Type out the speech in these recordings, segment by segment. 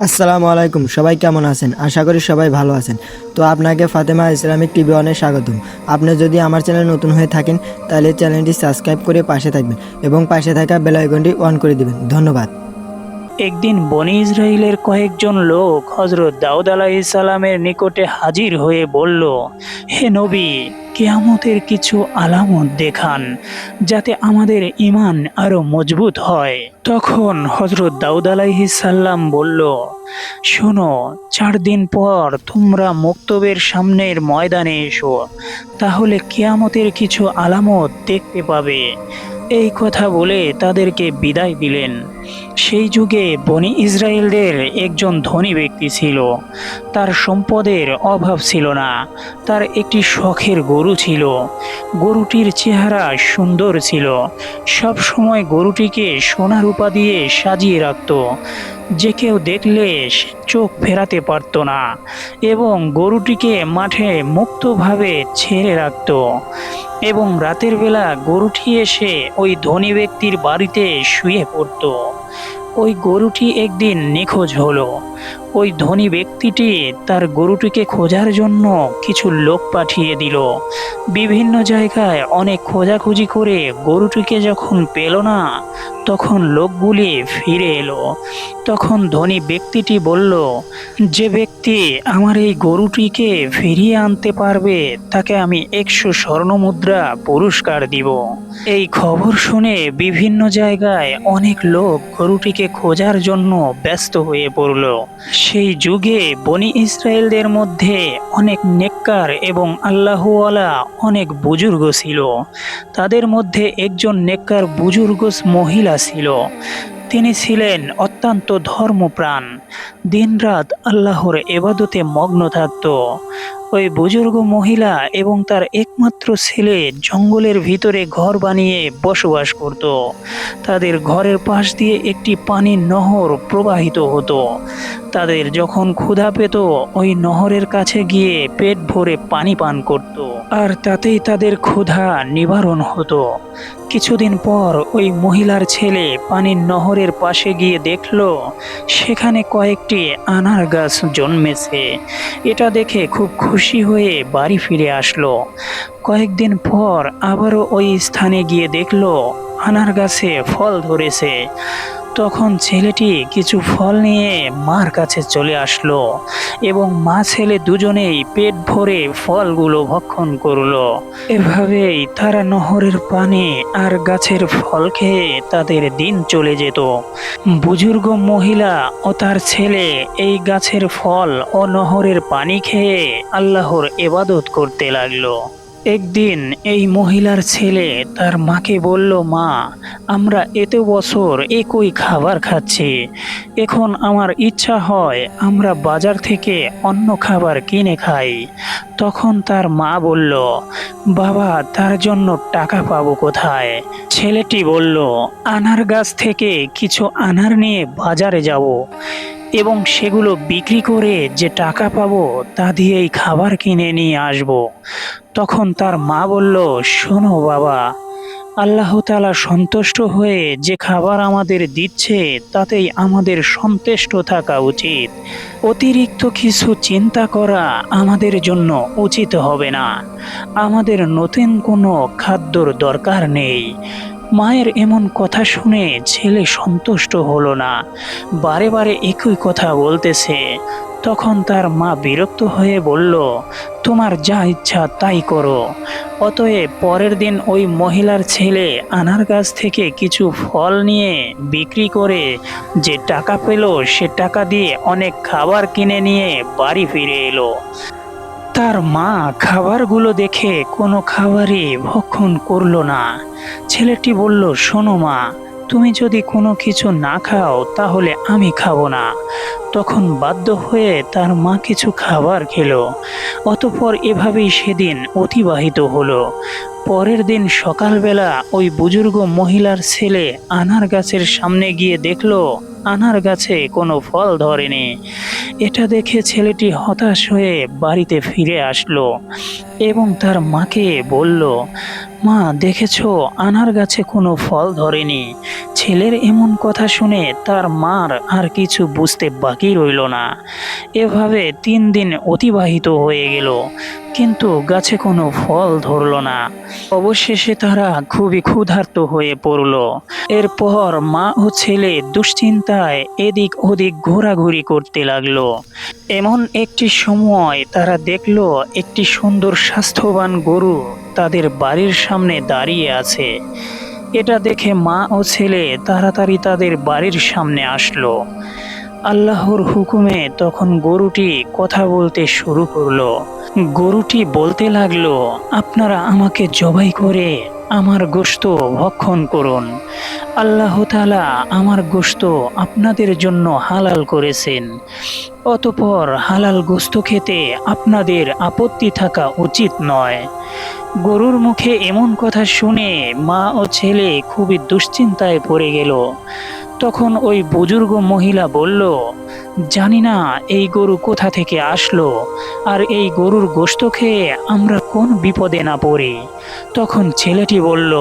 আসসালামু আলাইকুম, সবাই কেমন আছেন? আশা করি সবাই ভালো আছেন। তো আপনাকে ফাতেমা ইসলামিক টিভি অনেক স্বাগতম। আপনি যদি আমার চ্যানেল নতুন হয়ে থাকেন, তাহলে চ্যানেলটি সাবস্ক্রাইব করে পাশে থাকবেন এবং পাশে থাকা বেলাইকনটি অন করে দেবেন। ধন্যবাদ। একদিন বনি ইসরায়েলের কয়েকজন লোক হজরত দাউদ আলাইসালামের নিকটে হাজির হয়ে বলল, হে নবী, কেয়ামতের কিছু আলামত দেখান, যাতে আমাদের ইমান আরও মজবুত হয়। তখন হজরত দাউদ আলাইহিসাল্লাম বলল, শোনো, চার দিন পর তোমরা মুক্তবের সামনের ময়দানে এসো, তাহলে কেয়ামতের কিছু আলামত দেখতে পাবে। এই কথা বলে তাদেরকে বিদায় দিলেন। সেই যুগে বনি ইসরায়েলদের একজন ধনী ব্যক্তি ছিল। তার সম্পদের অভাব ছিল না। তার একটি শখের গরু ছিল। গরুটির চেহারা সুন্দর ছিল। সব সময় গরুটিকে সোনা রূপা দিয়ে সাজিয়ে রাখত। যে কেউ দেখলে চোখ ফেরাতে পারত না এবং গরুটিকে মাঠে মুক্তভাবে ছেড়ে রাখত। এবং রাতের বেলা গরুটি এসে ওই ধনী ব্যক্তির বাড়িতে শুয়ে পড়ত। ওই গরুটি একদিন নিখোঁজ হলো। ওই ধনী ব্যক্তিটি তার গরুটিকে খোঁজার জন্য কিছু লোক পাঠিয়ে দিল। বিভিন্ন জায়গায় অনেক খোঁজাখুঁজি করে গরুটিকে যখন পেল না, তখন লোকগুলি ফিরে এলো। তখন ধনী ব্যক্তিটি বলল, যে ব্যক্তি আমার এই গরুটিকে ফিরিয়ে আনতে পারবে, তাকে আমি একশো স্বর্ণমুদ্রা পুরস্কার দিব। এই খবর শুনে বিভিন্ন জায়গায় অনেক লোক গরুটিকে খোঁজার জন্য ব্যস্ত হয়ে পড়ল। সেই যুগে বনি ইসরায়েলদের মধ্যে অনেক নেককার এবং আল্লাহওয়ালা অনেক বুজুর্গ ছিল। তাদের মধ্যে একজন নেককার বুজুর্গ মহিলা ছিল। তিনি ছিলেন অত্যন্ত ধর্মপ্রাণ। দিনরাত আল্লাহর এবাদতে মগ্ন থাকত। ওই বুজুর্গ মহিলা এবং তার একমাত্র ছেলে জঙ্গলের ভিতরে ঘর বানিয়ে বসবাস করত। তাদের ঘরের পাশ দিয়ে একটি পানির নহর প্রবাহিত হতো। তাদের যখন ক্ষুধা পেত, ওই নহরের কাছে গিয়ে পেট ভরে পানি পান করত। আর তাতেই তাদের ক্ষুধা নিবারণ হতো। কিছুদিন পর ওই মহিলার ছেলে পানির নহরের পাশে গিয়ে দেখল, সেখানে কয়েকটি আনার গাছ জন্মেছে। এটা দেখে খুব খুশি হয়ে বাড়ি ফিরে আসলো। কয়েকদিন পর আবারও ওই স্থানে গিয়ে দেখল, আনার গাছে ফল ধরেছে। তখন ছেলেটি কিছু ফল নিয়ে মার কাছে চলে আসলো এবং মা ছেলে দুজনেই পেট ভরে ফলগুলো ভক্ষণ করল। এভাবেই তারা নহরের পানি আর গাছের ফল খেয়ে তাদের দিন চলে যেত। বুজুর্গ মহিলা ও তার ছেলে এই গাছের ফল ও নহরের পানি খেয়ে আল্লাহর এবাদত করতে লাগল। একদিন এই মহিলার ছেলে তার মাকে বলল, মা, আমরা এত বছর একই খাবার খাচ্ছি। এখন আমার ইচ্ছা হয় আমরা বাজার থেকে অন্য খাবার কিনে খাই। তখন তার মা বলল, বাবা, তার জন্য টাকা পাবো কোথায়? ছেলেটি বলল, আনার গাছ থেকে কিছু আনার নিয়ে বাজারে যাব। এবং সেগুলো বিক্রি করে যে টাকা পাবো তা দিয়েই খাবার কিনে নিয়ে আসব। তখন তার মা বলল, শোনো বাবা, আল্লাহ তালা সন্তুষ্ট হয়ে যে খাবার আমাদের দিচ্ছে, তাতেই আমাদের সন্তুষ্ট থাকা উচিত। অতিরিক্ত কিছু চিন্তা করা আমাদের জন্য উচিত হবে না। আমাদের নতুন কোনো খাদ্যর দরকার নেই। মায়ের এমন কথা শুনে ছেলে সন্তুষ্ট হলো না। বারে বারে একই কথা বলতেছে। তখন তার মা বিরক্ত হয়ে বলল, তোমার যা ইচ্ছা তাই করো। অতএব পরের দিন ওই মহিলার ছেলে আনার গাছ থেকে কিছু ফল নিয়ে বিক্রি করে যে টাকা পেল, সে টাকা দিয়ে অনেক খাবার কিনে নিয়ে বাড়ি ফিরে এলো। তার মা খাবারগুলো দেখে কোনো খাবারই ভক্ষণ করল না। ছেলেটি বলল, শোনো মা, তুমি যদি কোনো কিছু না খাও, তাহলে আমি খাব না। তখন বাধ্য হয়ে তার মা কিছু খাবার খেলো। অতপর এভাবেই সেদিন অতিবাহিত হলো। পরের দিন সকালবেলা ওই বুজুর্গ মহিলার ছেলে আনার গাছের সামনে গিয়ে দেখল আনার গাছে কোনো ফল ধরেনি। এটা দেখে ছেলেটি হতাশ হয়ে বাড়িতে ফিরে আসলো এবং তার মাকে বলল মা, দেখেছ? আনার গাছে কোনো ফল ধরেনি। ছেলের এমন কথা শুনে তার মার আর কিছু বুঝতে বাকি রইল না। এভাবে তিন দিন অতিবাহিত হয়ে গেল, কিন্তু গাছে কোনো ফল ধরল না। অবশেষে তারা খুবই ক্ষুধার্ত হয়ে পড়ল। এরপর মা ও ছেলে দুশ্চিন্তায় এদিক ওদিক ঘোরাঘুরি করতে লাগল। এমন একটি সময় তারা দেখল একটি সুন্দর স্বাস্থ্যবান গরু তাদের বাড়ির সামনে দাঁড়িয়ে আছে। এটা দেখে মা ও ছেলে তাড়াতাড়ি তাদের বাড়ির সামনে আসলো। আল্লাহর হুকুমে তখন গরুটি কথা বলতে শুরু করল। গরুটি বলতে লাগল, আপনারা আমাকে জবাই করে আমার গোশত ভক্ষণ করুন। আল্লাহ তাআলা আমার গোশত আপনাদের জন্য হালাল করেছেন। অতপর হালাল গোশত খেতে আপনাদের আপত্তি থাকা উচিত নয়। গরুর মুখে এমন কথা শুনে মা ও ছেলে খুবই দুশ্চিন্তায় পড়ে গেল। তখন ওই বুজুর্গ মহিলা বলল জানি না এই গরু কোথা থেকে আসলো আর এই গরুর গোস্ত খেয়ে আমরা কোন বিপদে না পড়ি। তখন ছেলেটি বলল,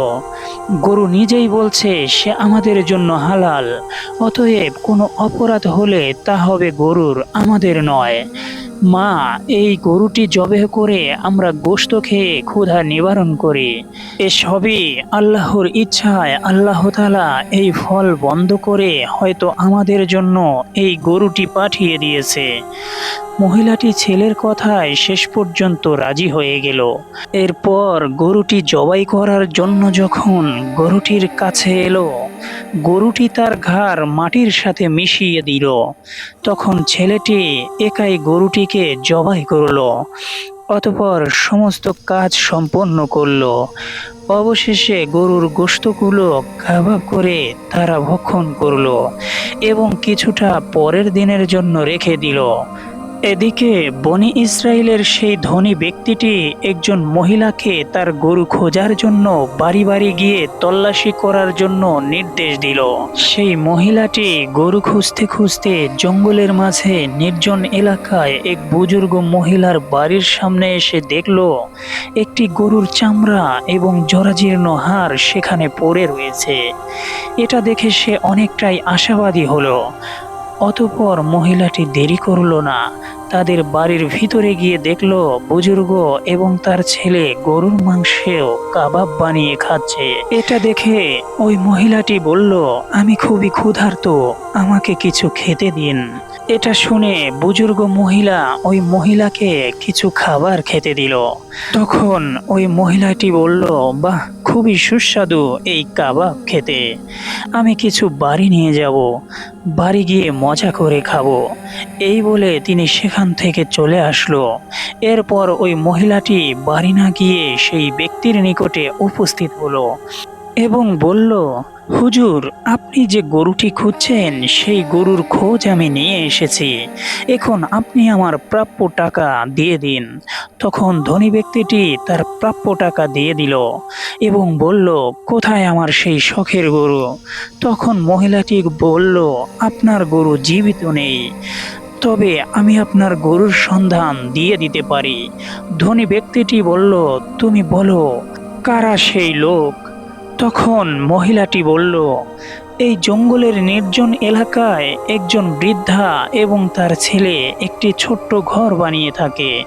গরু নিজেই বলছে, সে আমাদের জন্য হালাল, অতএব কোনো অপরাধ হলে তা হবে গরুর, আমাদের নয়। মা, এই গরুটি জবে করে আমরা গোশত খেয়ে ক্ষুধা নিবারণ করি। এসবই আল্লাহর ইচ্ছায় আল্লাহ তাআলা এই ফল বন্ধ করে হয়তো আমাদের জন্য এই গরুটি পাঠিয়ে দিয়েছে। মহিলাটি ছেলের কথায় শেষ পর্যন্ত রাজি হয়ে গেল। এরপর গরুটি জবাই করার জন্য যখন গরুটির কাছে এলো, গরুটি তার ঘাড় মাটির সাথে মিশিয়ে দিল। তখন ছেলেটি একাই গরুটিকে জবাই করল, অতপর সমস্ত কাজ সম্পন্ন করল। অবশেষে গরুর গোশতগুলো কাবাব করে তারা ভক্ষণ করল এবং কিছুটা পরের দিনের জন্য রেখে দিল। এদিকে বনি ইসরায়েলের সেই ধনী ব্যক্তিটি একজন মহিলাকে তার গরু খোঁজার জন্য বাড়ি বাড়ি গিয়ে তল্লাশি করার জন্য নির্দেশ দিল। সেই মহিলাটি গরু খুঁজতে খুঁজতে জঙ্গলের মাঝে নির্জন এলাকায় এক বুজুর্গ মহিলার বাড়ির সামনে এসে দেখল, একটি গরুর চামড়া এবং জরাজীর্ণ হাড় সেখানে পড়ে রয়েছে। এটা দেখে সে অনেকটাই আশাবাদী হলো। অতপর মহিলাটি দেরি করল না। তাদের বাড়ির ভিতরে গিয়ে দেখল বুজুর্গ এবং তার ছেলে গরুর মাংসেও কাবাব বানিয়ে খাচ্ছে। এটা দেখে ওই মহিলাটি বলল, আমি খুবই ক্ষুধার্ত, আমাকে কিছু খেতে দিন। এটা শুনে বুজুর্গ মহিলা ওই মহিলাকে কিছু খাবার খেতে দিল। তখন ওই মহিলাটি বলল, বাহ, খুবই সুস্বাদু এই কাবাব খেতে। আমি কিছু বাড়ি নিয়ে যাব। বাড়ি গিয়ে মজা করে খাব। এই বলে তিনি সেখান থেকে চলে আসলো। এরপর ওই মহিলাটি বাড়ি না গিয়ে সেই ব্যক্তির নিকটে উপস্থিত হলো। এবং বলল, হুজুর, আপনি যে গরুটি খুঁজছেন, সেই গরুর খোঁজ আমি নিয়ে এসেছি। এখন আপনি আমার প্রাপ্য টাকা দিয়ে দিন। তখন ধনী ব্যক্তিটি তার প্রাপ্য টাকা দিয়ে দিল এবং বলল, কোথায় আমার সেই শখের গরু? তখন মহিলাটি বলল, আপনার গরু জীবিত নেই। তবে আমি আপনার গরুর সন্ধান দিয়ে দিতে পারি। ধনী ব্যক্তিটি বলল, তুমি বলো, কারা সেই লোক? তখন মহিলাটি বলল এই জঙ্গলের নির্জন এলাকায় একজন বৃদ্ধা এবং তার ছেলে একটি ছোট্ট ঘর বানিয়ে থাকে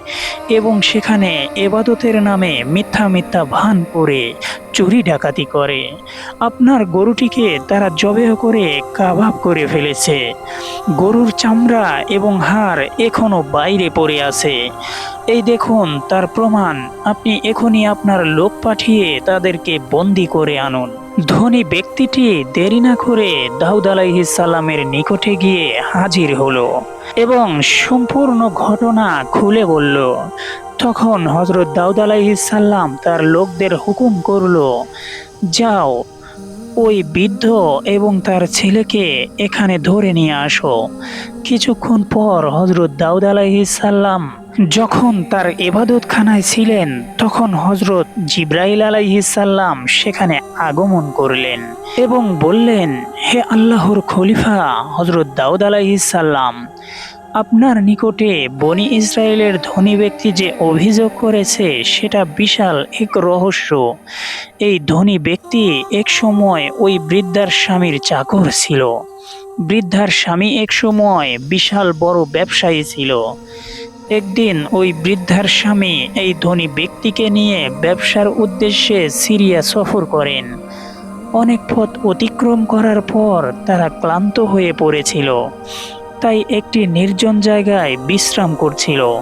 এবং সেখানে এবাদতের নামে মিথ্যা মিথ্যা ভান করে চুরি ডাকাতি করে। আপনার গরুটিকে তারা জবেহ করে কাবাব করে ফেলেছে। গরুর চামড়া এবং হাড় এখনও বাইরে পড়ে আছে। এই দেখুন, তার প্রমাণ। আপনি এখনই আপনার লোক পাঠিয়ে তাদেরকে বন্দি করে আনুন। ধনী ব্যক্তিটি দেরি না করে দাউদ সালামের নিকটে গিয়ে হাজির হলো এবং সম্পূর্ণ ঘটনা খুলে বলল। তখন হজরত দাউদ সাল্লাম তার লোকদের হুকুম করল, যাও, ওই বৃদ্ধ এবং তার ছেলেকে এখানে ধরে নিয়ে আসো। কিছুক্ষণ পর হজরত দাউদ সাল্লাম যখন তার এবাদতখানায় ছিলেন, তখন হজরত জিব্রাইল আলাইহিসাল্লাম সেখানে আগমন করলেন এবং বললেন, হে আল্লাহর খলিফা হজরত দাউদ আলাইহিসাল্লাম আপনার নিকটে বনি ইসরায়েলের ধনী ব্যক্তি যে অভিযোগ করেছে, সেটা বিশাল এক রহস্য। এই ধনী ব্যক্তি এক সময় ওই বৃদ্ধার স্বামীর চাকর ছিল। বৃদ্ধার স্বামী এক সময় বিশাল বড় ব্যবসায়ী ছিল। একদিন ওই বৃদ্ধার স্বামী এই ধনী ব্যক্তিকে নিয়ে ব্যবসার উদ্দেশ্যে সিরিয়া সফর করেন। অনেক পথ অতিক্রম করার পর তারা ক্লান্ত হয়ে পড়েছিল। তাই একটি নির্জন জায়গায় বিশ্রাম করছিল।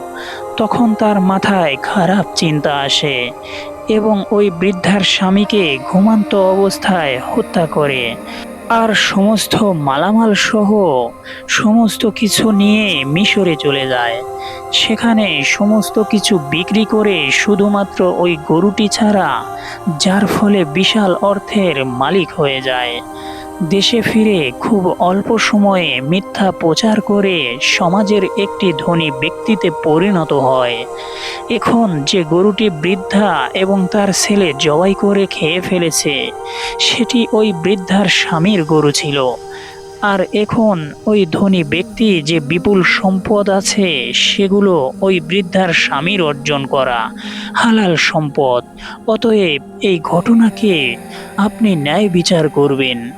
তখন তার মাথায় খারাপ চিন্তা আসে এবং ওই বৃদ্ধার স্বামীকে ঘুমান্ত অবস্থায় হত্যা করে। আর সমস্ত মালামাল সহ সমস্ত কিছু নিয়ে মিশরে চলে যায়। সেখানে সমস্ত কিছু বিক্রি করে শুধুমাত্র ওই গরুটি ছাড়া যার ফলে বিশাল অর্থের মালিক হয়ে যায়। দেশে ফিরে খুব অল্প সময়ে মিথ্যা প্রচার করে সমাজের একটি ধনী ব্যক্তিতে পরিণত হয়। এখন যে গরুটি বৃদ্ধা এবং তার ছেলে জবাই করে খেয়ে ফেলেছে, সেটি ওই বৃদ্ধার স্বামীর গরু ছিল। আর এখন ওই ধনী ব্যক্তি যে বিপুল সম্পদ আছে, সেগুলো ওই বৃদ্ধার স্বামীর অর্জন করা হালাল সম্পদ। অতএব এই ঘটনাকে আপনি ন্যায় বিচার করবেন।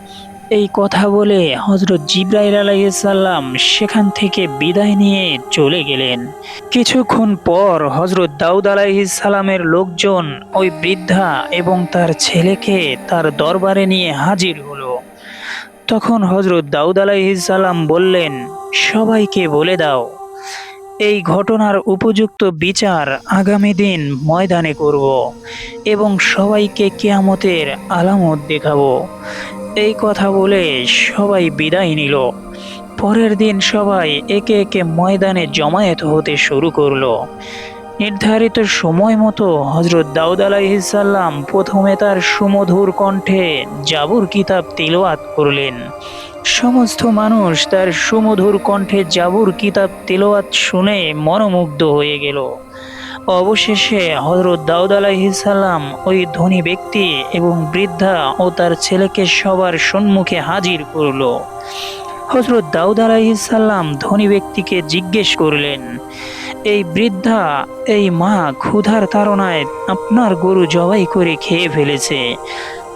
এই কথা বলে হজরত জিব্রাইল আলাইসাল্লাম সেখান থেকে বিদায় নিয়ে চলে গেলেন। কিছুক্ষণ পর হজরত দাউদ আলাইসাল্লামের লোকজন ওই বৃদ্ধা এবং তার ছেলেকে তার দরবারে নিয়ে হাজির হলো। তখন হজরত দাউদ আলাইসাল্লাম বললেন, সবাইকে বলে দাও, এই ঘটনার উপযুক্ত বিচার আগামী দিন ময়দানে করব এবং সবাইকে কেয়ামতের আলামত দেখাবো। এই কথা বলে সবাই বিদায় নিল। পরের দিন সবাই একে একে ময়দানে জমায়েত হতে শুরু করল। নির্ধারিত সময় মতো হজরত দাউদ আলাইসাল্লাম প্রথমে তার সুমধুর কণ্ঠে জাবুর কিতাব তিলওয়াত করলেন। সমস্ত মানুষ তার সুমধুর কণ্ঠে জাবুর কিতাব তিলওয়াত শুনে মনোমুগ্ধ হয়ে গেল। অবশেষে হজরত দাউদ আলাইসাল্লাম ওই ধনী ব্যক্তি এবং বৃদ্ধা ও তার ছেলেকে সবার সম্মুখে হাজির করল। হজরত দাউদ আলাইসাল্লাম ধনী ব্যক্তিকে জিজ্ঞেস করলেন এই বৃদ্ধা, এই মা ক্ষুধার তাড়নায় আপনার গরু জবাই করে খেয়ে ফেলেছে।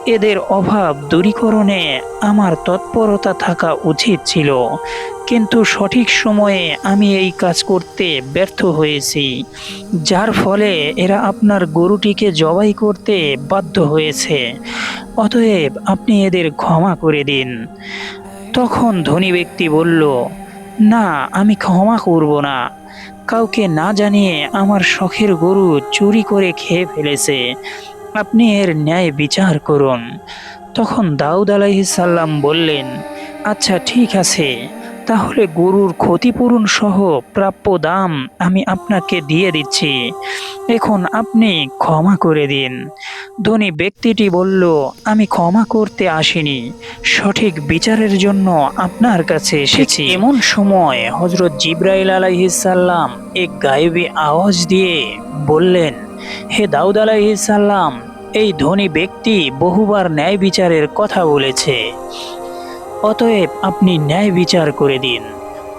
এদের অভাব দূরীকরণে আমার তৎপরতা থাকা উচিত ছিল। কিন্তু সঠিক সময়ে আমি এই কাজ করতে ব্যর্থ হয়েছি। যার ফলে এরা আপনার গরুটিকে জবাই করতে বাধ্য হয়েছে। অতএব আপনি এদের ক্ষমা করে দিন। তখন ধনী ব্যক্তি বলল, না, আমি ক্ষমা করব না। কাউকে না জানিয়ে আমার শখের গরু চুরি করে খেয়ে ফেলেছে। আপনি এর ন্যায় বিচার করুন। তখন দাউদ আলাইসাল্লাম বললেন আচ্ছা ঠিক আছে। তাহলে গরুর ক্ষতিপূরণ সহ প্রাপ্য দাম আমি আপনাকে দিয়ে দিচ্ছি। এখন আপনি ক্ষমা করে দিন। ধনী ব্যক্তিটি বলল আমি ক্ষমা করতে আসিনি। সঠিক বিচারের জন্য আপনার কাছে এসেছি। এমন সময় হজরত জিব্রাইল আলাইহিসাল্লাম এক গায়েবী আওয়াজ দিয়ে বললেন হে দাউদ আলাইহিসাল্লাম এই ধনী ব্যক্তি বহুবার ন্যায় বিচারের কথা বলেছে। অতএব আপনি ন্যায় বিচার করে দিন।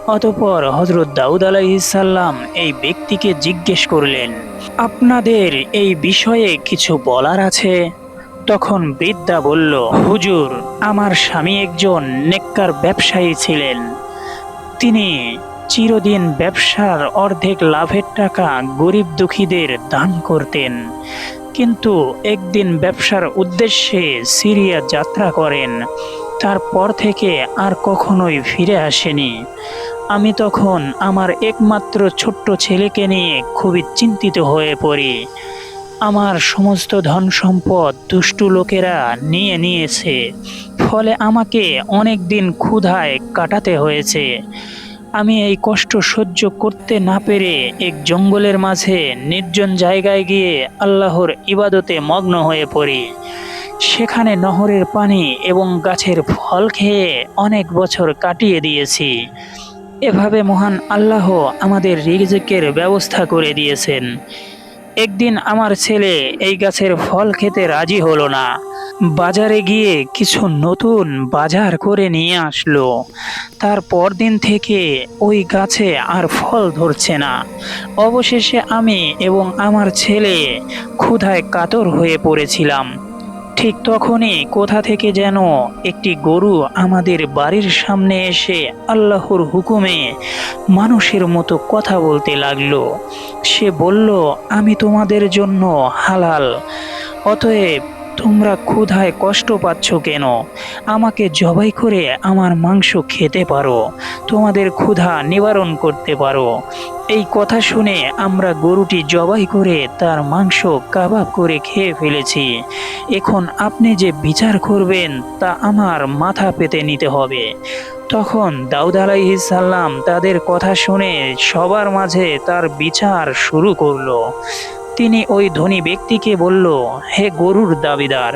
অতপর হজরত দাউদ আলাইসাল্লাম এই ব্যক্তিকে জিজ্ঞেস করলেন, আপনাদের এই বিষয়ে কিছু বলার আছে? তখন বৃদ্ধা বলল, হুজুর, আমার স্বামী একজন নেককার ব্যবসায়ী ছিলেন। তিনি চিরদিন ব্যবসার অর্ধেক লাভের টাকা গরিব দুঃখীদের দান করতেন। কিন্তু একদিন ব্যবসার উদ্দেশ্যে সিরিয়া যাত্রা করেন। তারপর থেকে আর কখনোই ফিরে আসেনি। আমি তখন আমার একমাত্র ছোট্ট ছেলেকে নিয়ে খুবই চিন্তিত হয়ে পড়ি। আমার সমস্ত ধন সম্পদ দুষ্টু লোকেরা নিয়ে নিয়েছে, ফলে আমাকে অনেক দিন ক্ষুধায় কাটাতে হয়েছে। আমি এই কষ্ট সহ্য করতে না পেরে এক জঙ্গলের মাঝে নির্জন জায়গায় গিয়ে আল্লাহর ইবাদতে মগ্ন হয়ে পড়ি। সেখানে নহরের পানি এবং গাছের ফল খেয়ে অনেক বছর কাটিয়ে দিয়েছি। এভাবে মহান আল্লাহ আমাদের রিজিকের ব্যবস্থা করে দিয়েছেন। একদিন আমার ছেলে এই গাছের ফল খেতে রাজি হলো না। বাজারে গিয়ে কিছু নতুন বাজার করে নিয়ে আসলো। তারপর দিন থেকে ওই গাছে আর ফল ধরছে না। অবশেষে আমি এবং আমার ছেলে ক্ষুধায় কাতর হয়ে পড়েছিলাম। ঠিক তখনই কোথা থেকে যেন একটি গরু আমাদের বাড়ির সামনে এসে আল্লাহর হুকুমে মানুষের মতো কথা বলতে লাগল। সে বলল, আমি তোমাদের জন্য হালাল, অতএব তোমরা ক্ষুধায় কষ্ট পাচ্ছ কেন? আমাকে জবাই করে আমার মাংস খেতে পারো, তোমাদের ক্ষুধা নিবারণ করতে পারো। এই কথা শুনে আমরা গরুটি জবাই করে তার মাংস কাবাব করে খেয়ে ফেলেছি। এখন আপনি যে বিচার করবেন, তা আমার মাথা পেতে নিতে হবে। তখন দাউদ আলাইহিসাল্লাম তাদের কথা শুনে সবার মাঝে তার বিচার শুরু করল। তিনি ওই ধনী ব্যক্তিকে বলল, হে গরুর দাবিদার,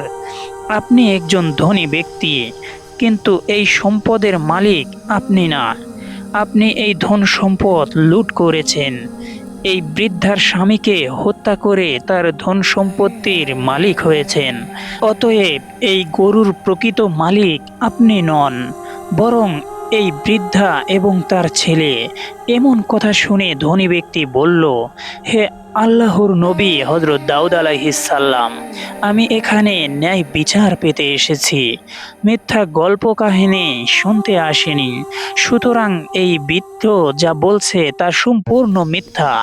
আপনি একজন ধনী ব্যক্তি, কিন্তু এই সম্পদের মালিক আপনি না। আপনি এই ধন সম্পদ লুট করেছেন। এই বৃদ্ধার স্বামীকে হত্যা করে তার ধন সম্পত্তির মালিক হয়েছেন। অতএব এই গরুর প্রকৃত মালিক আপনি নন, বরং এই বৃদ্ধা এবং তার ছেলে এমন কথা শুনে ধনী ব্যক্তি বলল, হে আল্লাহর নবী হজরত দাউদ আলাইহিসাল্লাম আমি এখানে ন্যায় বিচার পেতে এসেছি। মিথ্যা গল্প কাহিনী শুনতে আসেনি। সুতরাং এই বৃত্ত যা বলছে তা সম্পূর্ণ মিথ্যা।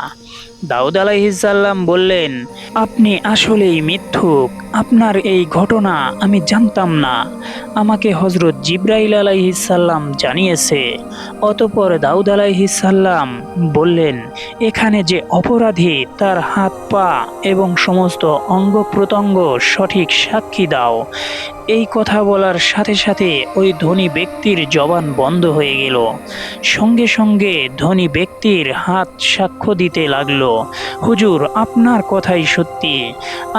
দাউদ আলাইহিসাল্লাম বললেন, আপনি আসলেই মিথ্যুক। আপনার এই ঘটনা আমি জানতাম না। আমাকে হজরত জিব্রাইল আলাইহিসাল্লাম জানিয়েছে। অতপর দাউদ আলাইহিসাল্লাম বললেন, এখানে যে অপরাধী তার হাত পা এবং সমস্ত অঙ্গ প্রত্যঙ্গ সঠিক সাক্ষী দাও। এই কথা বলার সাথে সাথে ওই ধনী ব্যক্তির জবান বন্ধ হয়ে গেল। সঙ্গে সঙ্গে ধনী ব্যক্তির হাত সাক্ষ্য দিতে লাগল, হুজুর, আপনার কথাই সত্যি।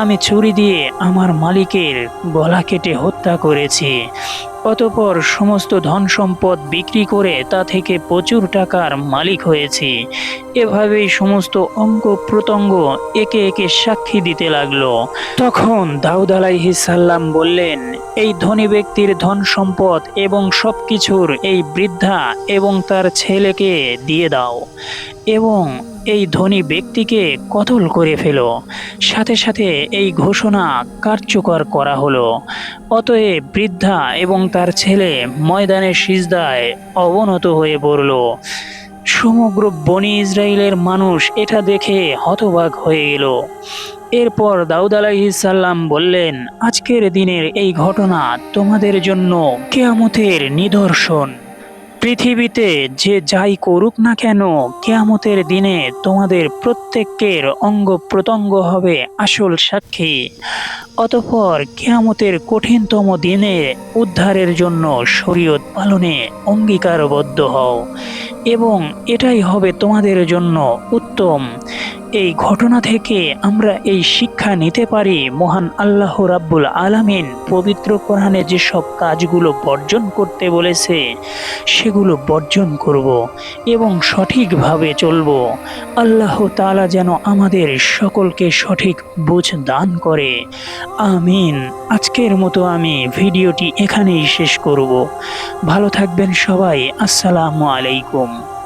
আমি ছুরি দিয়ে আমার মালিকের গলা কেটে হত্যা করেছি। অতপর সমস্ত ধন সম্পদ বিক্রি করে তা থেকে প্রচুর টাকার মালিক হয়েছি। এভাবেই সমস্ত অঙ্গ প্রত্যঙ্গ একে একে সাক্ষী দিতে লাগল। তখন দাউদ আলাইহিস সাল্লাম বললেন, এই ধনী ব্যক্তির ধন সম্পদ এবং সব কিছুর এই বৃদ্ধা এবং তার ছেলেকে দিয়ে দাও। এবং এই ধনী ব্যক্তিকে কতল করে ফেলো। সাথে সাথে এই ঘোষণা কার্যকর করা হলো। অতএব বৃদ্ধা এবং তার ছেলে ময়দানের সিজদায় অবনত হয়ে পড়ল। সমগ্র বনি ইসরায়েলের মানুষ এটা দেখে হতবাক হয়ে গেল। এরপর দাউদ আলাইহিসাল্লাম বললেন, আজকের দিনের এই ঘটনা তোমাদের জন্য কেয়ামতের নিদর্শন। পৃথিবীতে যে যাই করুক না কেন, কেয়ামতের দিনে তোমাদের প্রত্যেকের অঙ্গ প্রত্যঙ্গ হবে আসল সাক্ষী। অতঃপর কেয়ামতের কঠিনতম দিনে উদ্ধারের জন্য শরীয়ত পালনে অঙ্গীকারবদ্ধ হও, এবং এটাই হবে তোমাদের জন্য উত্তম। এই ঘটনা থেকে আমরা এই শিক্ষা নিতে পারি মহান আল্লাহ রাব্বুল আলামিন। পবিত্র কোরআনে যেসব কাজগুলো বর্জন করতে বলেছে, সেগুলো বর্জন করব এবং সঠিকভাবে চলব। আল্লাহ তালা যেন আমাদের সকলকে সঠিক বুঝ দান করে। আমিন। আজকের মতো আমি ভিডিওটি এখানেই শেষ করব। ভালো থাকবেন সবাই। আসসালামু আলাইকুম।